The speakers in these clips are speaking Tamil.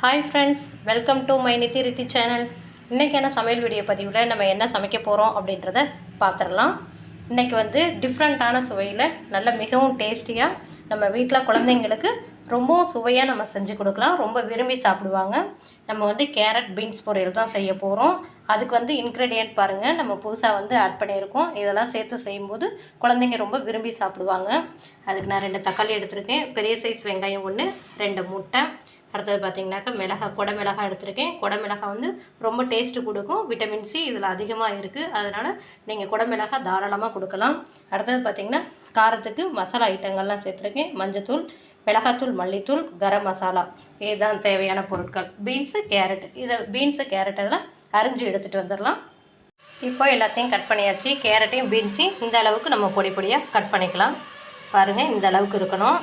Hi friends welcome to my Nithi Rithi channel இன்றைக்கான சமையல் வீடியோ பதிவில் நம்ம என்ன சமைக்க போகிறோம் அப்படின்றத பார்த்துடலாம். இன்றைக்கி வந்து டிஃப்ரெண்ட்டான சுவையில் நல்ல மிகவும் டேஸ்டியாக நம்ம வீட்டில் குழந்தைங்களுக்கு ரொம்பவும் சுவையாக நம்ம செஞ்சு கொடுக்கலாம். ரொம்ப விரும்பி சாப்பிடுவாங்க. நம்ம வந்து கேரட் பீன்ஸ் பொரியல் தான் செய்ய போகிறோம் அதுக்கு வந்து இன்க்ரீடியன்ட் பாருங்கள் நம்ம புதுசாக வந்து ஆட் பண்ணியிருக்கோம். இதெல்லாம் சேர்த்து செய்யும்போது குழந்தைங்க ரொம்ப விரும்பி சாப்பிடுவாங்க. அதுக்கு நான் ரெண்டு தக்காளி எடுத்திருக்கேன். பெரிய சைஸ் வெங்காயம் ஒன்று ரெண்டு முட்டை. அடுத்தது பார்த்திங்கனாக்கா மிளகாய் கொடை மிளகாய் எடுத்திருக்கேன். கொடை மிளகாய் வந்து ரொம்ப டேஸ்ட்டு கொடுக்கும். விட்டமின் சி இதில் அதிகமாக இருக்குது அதனால் நீங்கள் கொடை மிளகாய் தாராளமாக கொடுக்கலாம். அடுத்தது பார்த்திங்கன்னா காரத்துக்கு மசாலா ஐட்டங்கள்லாம் சேர்த்துருக்கேன். மஞ்சத்தூள் மிளகாத்தூள் மல்லித்தூள் கரம் மசாலா. இதுதான் தேவையான பொருட்கள். பீன்ஸு கேரட் இதை பீன்ஸு கேரட் இதெல்லாம் அரிஞ்சு எடுத்துகிட்டு வந்துடலாம். இப்போ எல்லாத்தையும் கட் பண்ணியாச்சு. கேரட்டையும் பீன்ஸையும் இந்த அளவுக்கு நம்ம பொடி பொடியாக கட் பண்ணிக்கலாம். பாருங்கள் இந்த அளவுக்கு இருக்கணும்.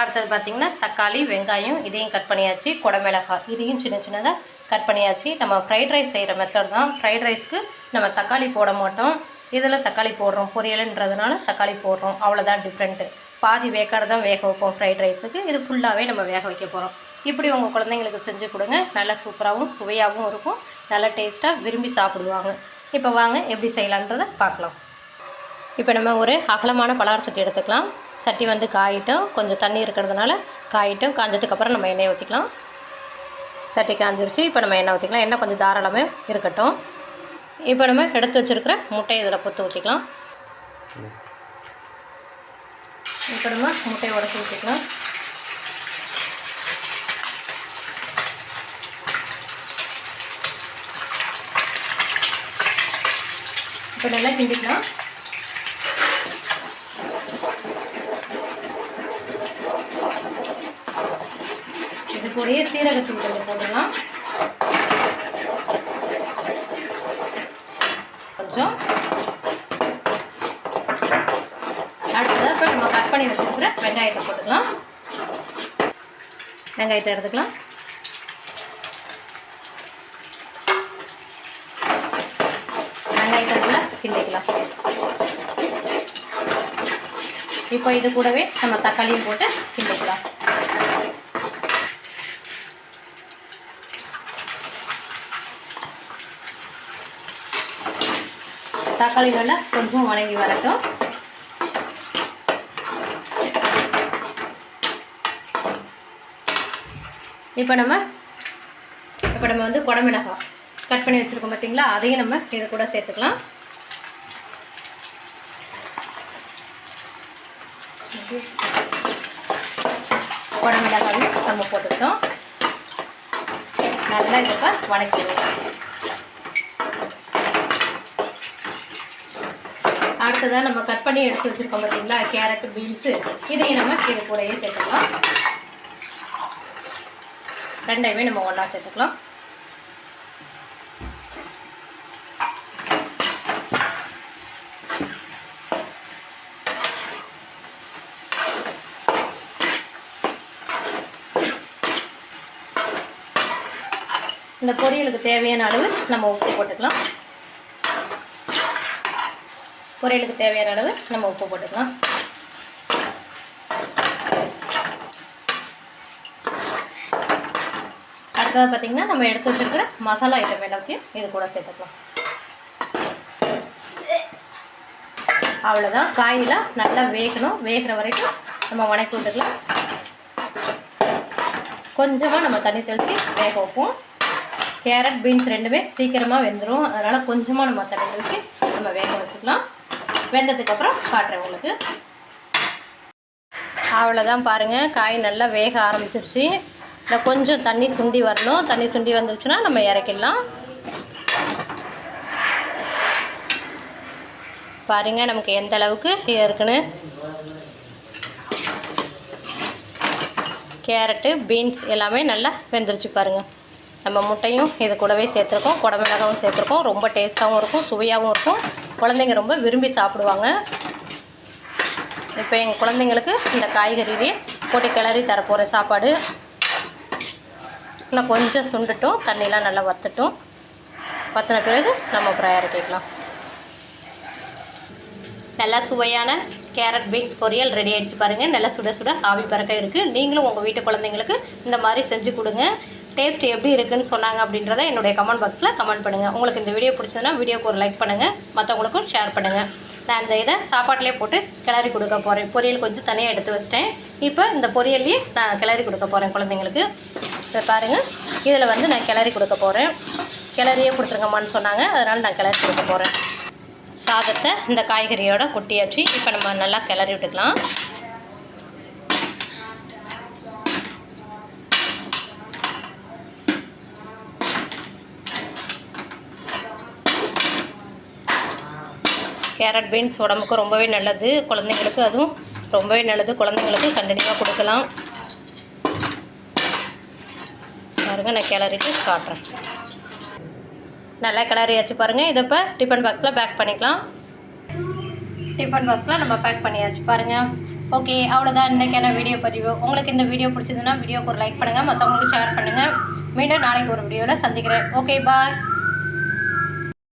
அடுத்தது பார்த்திங்கன்னா தக்காளி வெங்காயம் இதையும் கட் பண்ணியாச்சு. குடமிளகாய் இதையும் சின்ன சின்னதாக கட் பண்ணியாச்சு. நம்ம ஃப்ரைட் ரைஸ் செய்கிற மெத்தட் தான். ஃப்ரைட் ரைஸ்க்கு நம்ம தக்காளி போட மாட்டோம். இதில் தக்காளி போடுறோம் பொரியலுன்றதுனால தக்காளி போடுறோம். அவ்வளோதான் டிஃப்ரெண்ட்டு பாதி வேக்காடு தான் வேக வைப்போம் ஃப்ரைட் ரைஸுக்கு இது ஃபுல்லாகவே நம்ம வேக வைக்க போகிறோம் இப்படி உங்கள் குழந்தைங்களுக்கு செஞ்சு கொடுங்க. நல்லா சூப்பராகவும் சுவையாகவும் இருக்கும். நல்லா டேஸ்ட்டாக விரும்பி சாப்பிடுவாங்க. இப்போ வாங்க எப்படி செய்யலான்றதை பார்க்கலாம். இப்போ நம்ம ஒரு அகலமான பலகார சட்டி எடுத்துக்கலாம். சட்டி வந்து காயிட்டும். கொஞ்சம் தண்ணி இருக்கிறதுனால காயிட்டும். காஞ்சதுக்கப்புறம் நம்ம எண்ணெய் ஊற்றிக்கலாம் சட்டி காஞ்சிருச்சு. இப்போ நம்ம எண்ணெய் ஊற்றிக்கலாம் எண்ணெய் கொஞ்சம் தாராளமாக இருக்கட்டும். இப்போ நம்ம எடுத்து வச்சுருக்கிற முட்டையை இதில் பொத்து ஊற்றிக்கலாம் இப்போ நம்ம முட்டையை உடச்சி ஊற்றிக்கலாம் இப்போ நல்லா கிண்டிக்கலாம். இது கூடயே சீரகத்தூள் கொஞ்சம் போட்டுக்கலாம் கொஞ்சம் அடுத்ததாக இப்போ நம்ம கட் பண்ணி வச்சுருக்கிற வெங்காயத்தை போட்டுக்கலாம். வெங்காயத்தை எடுத்துக்கலாம். வெங்காயத்தை கிண்டிக்கலாம். இப்போ இது கூடவே நம்ம தக்காளியும் போட்டு கிண்டிக்கலாம். தக்காளி நல்லா கொஞ்சம் வணங்கி வரட்டும். இப்போ நம்ம இப்போ நம்ம வந்து குடமிளகாய் கட் பண்ணி வச்சுருக்கோம் பார்த்தீங்களா? அதையும் நம்ம இது கூட சேர்த்துக்கலாம். குடமிளகாயும் நம்ம போட்டுக்கிட்டோம். நல்லா இப்போ வணக்கிடுவோம் அடுத்ததாக நம்ம கட் பண்ணி எடுத்து வச்சுருக்கோம் பார்த்தீங்களா கேரட்டு பீன்ஸு இதையும் நம்ம இது கூடயே சேர்த்துக்கலாம். ரெண்டையுமே நம்ம ஒன்றா சேர்த்துக்கலாம். இந்த பொரியலுக்கு தேவையான அளவு நம்ம உப்பு போட்டுக்கலாம். பொரியலுக்கு தேவையான அளவு நம்ம உப்பு போட்டுக்கலாம். அடுத்தது பார்த்திங்கன்னா நம்ம எடுத்து வச்சுருக்கிற மசாலா ஐட்டம் எல்லாத்தையும் இது கூட சேர்த்துக்கலாம். அவ்வளோதான் காயெல்லாம் நல்லா வேகணும். வேகிற வரைக்கும் நம்ம வணக்கி விட்டுக்கலாம். கொஞ்சமாக நம்ம தண்ணி தெளித்து வேக வைப்போம். கேரட் பீன்ஸ் ரெண்டுமே சீக்கிரமாக வெந்துடும் அதனால் கொஞ்சமாக நம்ம தண்ணி தெளித்து நம்ம வேக வச்சுக்கலாம். வெந்ததுக்கப்புறம் காட்டுறேன் உங்களுக்கு. அவ்வளோதான் பாருங்கள் காய் நல்லா வேக ஆரம்பிச்சிருச்சு. இல்லை கொஞ்சம் தண்ணி சுண்டி வரணும். தண்ணி சுண்டி வந்துருச்சுன்னா நம்ம இறக்கிடலாம். பாருங்கள் நமக்கு எந்த அளவுக்கு இருக்குன்னு. கேரட்டு பீன்ஸ் எல்லாமே நல்லா வெந்துருச்சு பாருங்கள் நம்ம முட்டையும் இது கூடவே சேர்த்துருக்கோம். குடமிளகாவும் சேர்த்துருக்கோம். ரொம்ப டேஸ்ட்டாகவும் இருக்கும் சுவையாகவும் இருக்கும். குழந்தைங்க ரொம்ப விரும்பி சாப்பிடுவாங்க. இப்போ எங்கள் குழந்தைங்களுக்கு இந்த காய்கறியிலே போட்டு கிளறி தரப்போகிற சாப்பாடு. இன்னும் கொஞ்சம் சுண்டுட்டும் தண்ணியெலாம் நல்லா வற்றட்டும் வற்றின பிறகு நம்ம அப்புறம் இறக்கிக்கலாம் நல்லா சுவையான கேரட் பீன்ஸ் பொரியல் ரெடி ஆகிடுச்சு பாருங்கள் நல்லா சுட சுட ஆவி பறக்க இருக்குது நீங்களும் உங்கள் வீட்டு குழந்தைங்களுக்கு இந்த மாதிரி செஞ்சு கொடுங்க. டேஸ்ட் எப்படி இருக்குன்னு சொன்னாங்க அப்படின்றத என்னுடைய கமெண்ட் பாக்ஸில் கமெண்ட் பண்ணுங்கள் உங்களுக்கு இந்த வீடியோ பிடிச்சதுன்னா வீடியோக்கு ஒரு லைக் பண்ணுங்கள் மற்றவங்களுக்கும் ஷேர் பண்ணுங்கள் நான் இந்த இதை சாப்பாட்டிலே போட்டு கிளறி கொடுக்க போகிறேன் பொரியல் கொஞ்சம் தனியாக எடுத்து வச்சிட்டேன். இப்போ இந்த பொரியல்லையே நான் கிளறி கொடுக்க போகிறேன் குழந்தைங்களுக்கு. இதை பாருங்கள் இதில் வந்து நான் கிளறி கொடுக்க போகிறேன் கிளறியே கொடுத்துருங்கம்மான்னு சொன்னாங்க. அதனால் நான் கிளறி கொடுக்க போகிறேன் சாதத்தை இந்த காய்கறியோட கொட்டியாச்சு. இப்போ நம்ம நல்லா கிளறி விட்டுக்கலாம். கேரட் பீன்ஸ் உடம்புக்கு ரொம்பவே நல்லது. குழந்தைங்களுக்கு அதுவும் ரொம்பவே நல்லது. குழந்தைங்களுக்கு கண்டினியூவாக கொடுக்கலாம். பாருங்க நான் கிளறிட்டு காட்டுறேன். நல்லா கிளறியாச்சு பாருங்கள் இதை இப்போ டிஃபன் பாக்ஸில் பேக் பண்ணிக்கலாம். டிஃபன் பாக்ஸில் நம்ம பேக் பண்ணியாச்சு பாருங்கள் ஓகே அவ்வளோதான் இன்றைக்கான வீடியோ பதிவு. உங்களுக்கு இந்த வீடியோ பிடிச்சதுன்னா வீடியோக்கு ஒரு லைக் பண்ணுங்கள் மற்றவங்களுக்கு ஷேர் பண்ணுங்கள் மீண்டும் நாளைக்கு ஒரு வீடியோவில் சந்திக்கிறேன். Okay bye